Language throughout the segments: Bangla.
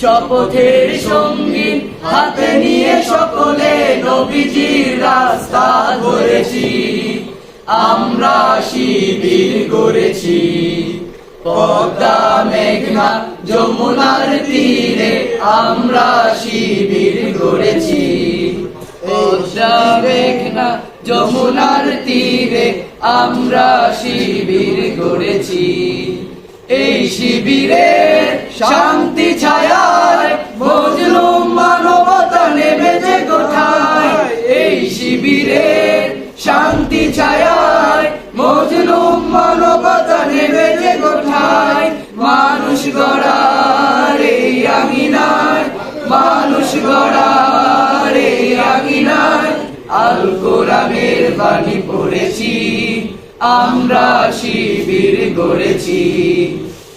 শপথের সঙ্গীন হাতে নিয়ে সকলে নবীজির রাস্তা ধরেছি। আমরা শিবির গড়েছি। পদ্মা, মেঘনা, যমুনার তীরে আমরা শিবির গড়েছি। পদ্মা, মেঘনা, যমুনার তীরে আমরা শিবির গড়েছি। এই শিবিরে শান্তি ছায়ায় শিবিরে শান্তি ছায়ায়, মজলুম মানবতা নেমেছে কোথায় মানুষ গড়ার এই আঙিনায়, মানুষ গড়ার এই আঙিনায়। আল কোরআনের বাণী পড়েছি, আমরা শিবির গড়েছি।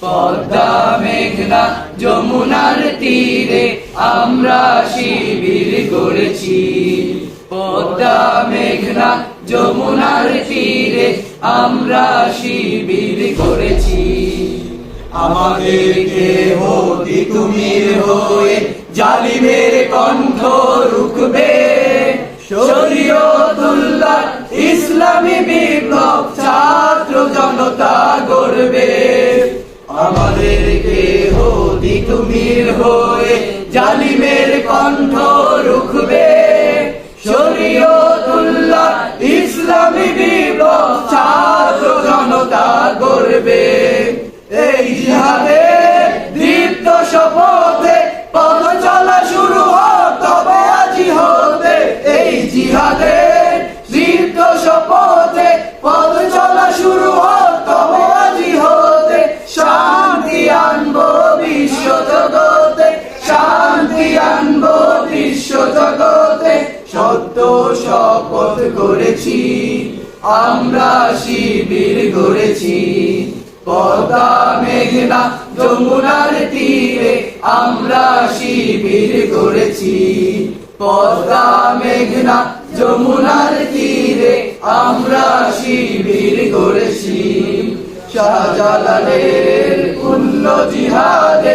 পদ্মা, মেঘনা, যমুনার তীরে আমরা শিবির গড়েছি। পদ্মা মেঘনা যমুনার তীরে আমরা শিবির গড়েছি আমাদেরকে হতি তুমি হয়ে জালিমের কণ্ঠ রুখবে। শরীয়তুল্লাহ ইসলামী বিপ্লব ছাত্র জনতা গড়বে। আমাদেরকে হতি তুমি হয়ে জালিমের কণ্ঠ রুখবে। গড়বে এই জিহাদে দীপ্ত শপথে পদ চলা শুরু তবে আজি হতে এই জিহাদে দীপ্ত শপথে পদ চলা শুরু তবে আজি হতে শান্তি আনব বিশ্ব জগতে, শান্তি আনব বিশ্ব জগতে। সত্য শপথ করেছি। আমরা শিবির গড়েছি। পদ্মা, মেঘনা, যমুনার তীরে আমরা শিবির করেছি পদ্মা, মেঘনা, যমুনার তীরে আমরা শিবির করেছি শাহজালালের পুণ্য জিহাদে